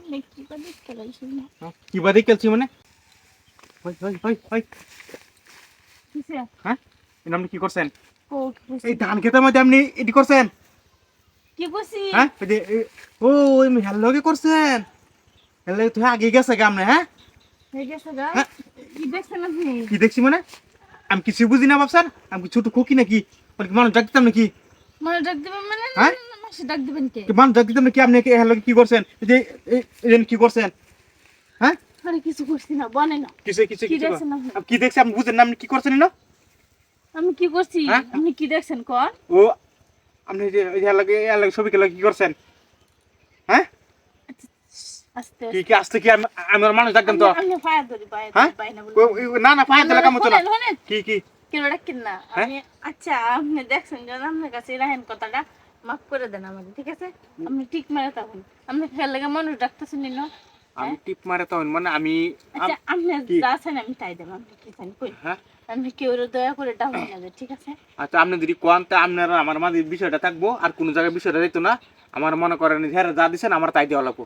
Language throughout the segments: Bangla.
আপনি কি করে দেখতে লাগছেন না। হ্যাঁ? কি খেলছি মানে? হ্যাঁ? আপনি কি করছেন? এই ধান খেতের মধ্যে আপনি এটি করছেন? কি করছি হ্যাঁ ও ওই হেল্লোকে করছেন? হেল্লো তুই আগে গেছে গা আপনি হ্যাঁ? হয়ে গেছে গা? হ্যাঁ? কি দেখছেন কি দেখছি মানে? আমি কিছু বুঝি না ভাবছেন? আমি ছোট খুকি নাকি? মানে মানুষ ডাক দিতাম নাকি? মানে ডাক দিবেন মানে? হ্যাঁ? মাসে ডাক দিবেন কে? মানুষ ডাক দিতাম নাকি আপনি কি করছেন? যে যে কি করছেন? হ্যাঁ? আরে কিছু করছি না বনে না। কিছু কিছু কি দেখছেন আপনি? আপনি কি দেখছি? আপনি বুঝেন না আপনি কি করছেন না আমি কি করছি? হ্যাঁ? আপনি কি দেখছেন? কর। ও আপনি যে এই যে হেল্লোকে হেল্লোকে ছবি খেলা কি করছেন? হ্যাঁ? আস্তে কি কি আসতে। কি আমি আমি মানুষ ডাকতাম তো? আমি ফায়ার ধরি পায়? পাই না বলে। ও- ও- না না দিলে কাম হতো না শোনেন, শোনেন। কি কি? কেন ডাকেন না। হ্যাঁ? আমি আচ্ছা আপনি দেখছেন যখন আপনার কাছে রাহেন কথাটা। মাফ করে দেন আমাকে ঠিক আছে? আপনি ঠিক মারে তখন আপনি ফেল লাগে মানুষ ডাকতেছেন না আমি টিপ মারে তখন মানে আমি আচ্ছা আপনি যা আছেন আমি তাই দেব আপনি কি চান কই? হ্যাঁ? আপনি কেউ দয়া করে ডাউন না দেন, ঠিক আছে? আচ্ছা আপনি যদি কোয়ান তা আপনার আমার মাঝে বিষয়টা থাকব আর কোনো জায়গায় বিষয়টা দিত না। আমার মনে করেন হ্যাঁ যা দিছেন আমার তাই দেওয়া লাগবো।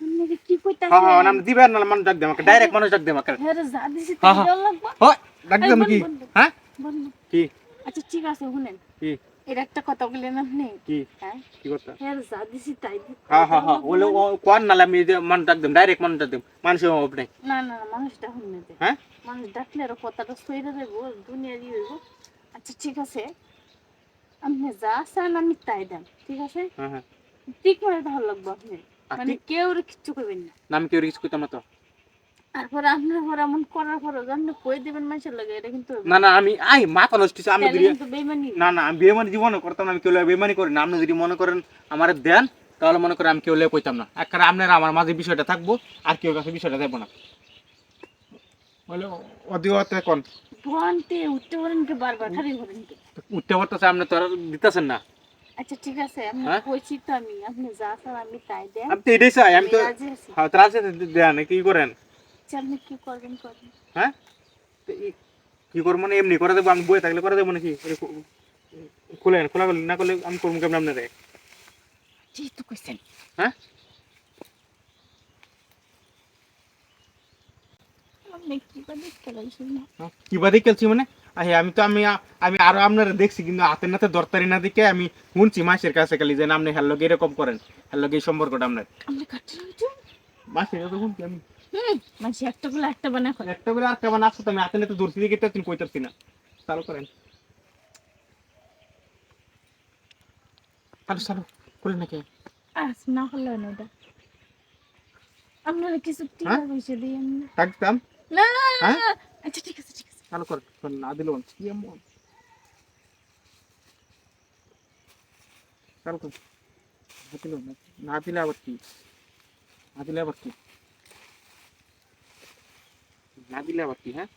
আপনি যে কি কইতাছেন? হ্যাঁ হ্যাঁ দিবেন না মানুষ ডাক দেয় আমাকে ডাইরেক্ট মানুষ ডাক দেয় আমাকে। হ্যাঁ রে, যা দিছি হ্যাঁ, তাই হ্যাঁ। দেওয়া লাগবে? হয় ডাক দিতাম এই নাকি বল, বল, বল। হ্যাঁ কি? আচ্ছা ঠিক আছে শুনেন। কি? এর একটা কথা বললেন আপনি? কি? হ্যাঁ? কি করতে হ্যাঁ যা দিছি তাই দি- হ্যাঁ হ্যাঁ হ্যাঁ ওলে ও কোয়ান নালে আমি মানুষ ডাক দেব ডাইরেক্ট মানুষ ডাক দেব মানুষের অভাব নেই। না না না, মানুষ ডাকুন না হ্যাঁ? মানুষ ডাকলে আরও কথাটা সইরে দেবো দুনিয়ারই হইব। আচ্ছা ঠিক আছে। আপনি যা চান আমি তাই দেন ঠিক আছে? হ্যাঁ হ্যাঁ। ঠিক মানে ভালো লাগবো আপনি মানে কেউ কিচ্ছু করবেন না। না আমি কেউ কিছু করতাম না তো। তারপরে আপনার পর এমন করার পর আপনি কই দেবেন মানুষের লাগে এটা কিন্তু না না আমি আই মাথা নষ্ট হচ্ছে আমি কিন্তু বেইমানি। না না আমি বেমানি জীবনে করতাম না আমি কেউ বেমানি করি না। আপনি যদি মনে করেন আমার দেন তাহলে মনে করেন আমি কেউ লে কইতাম না। একবার আপনার আমার মাঝে বিষয়টা থাকব আর কেউ কাছে বিষয়টা দেবো না। বলে অধিকতে কোন? ভন্তে উঠতে পারেন কি বারবার খালি করেন কি? উঠতে পারতেছে আপনি তো আর দিতেছেন না। আচ্ছা ঠিক আছে আমি হ্যাঁ? কইছি তো আমি আপনি যা চান আমি তাই দেন। এটাই চাই আমি তো হ্যাঁ তার দেন কি করেন? আপনি কি করবেন করেন হ্যাঁ? কি করব মানে এমনি করে দেবো আমি বয়ে থাকলে করে দেবো নাকি? খুলেন খোলা না করলে আমি করব কেমন যেহেতু হ্যাঁ? কি হ্যাঁ? কি বাদে খেলছি মানে? আহে আমি তো আমি আমি আরও আপনারা দেখছি কিন্তু হাতে নাতে দরতারি না দেখে আমি শুনছি মাসের কাছে খালি যে আপনি হ্যালো এরকম করেন হ্যালো এই সম্পর্কটা আপনার। আপনি মাসের কথা শুনছি আমি। হুম একটা গুলো একটা বানা করে। একটা বেলা আর কেমন আসতো আমি হাতে নাতে দর্শি দিকে তুমি কইতারছি না। চালু করেন। চালু চালু করেন নাকি? আজ না হলো না এটা আপনারা কিছু টিকা হ্যাঁ? পয়সা দিয়ে থাকতাম না না, না, হ্যাঁ? না। আচ্ছা ঠিক আছে ঠিক আছে। চালু কর কর, না দিল কি এমন? চালু কর। না দিল না দিলে আবার কি? না দিলে আবার কি? না দিলে আবার কি হ্যাঁ?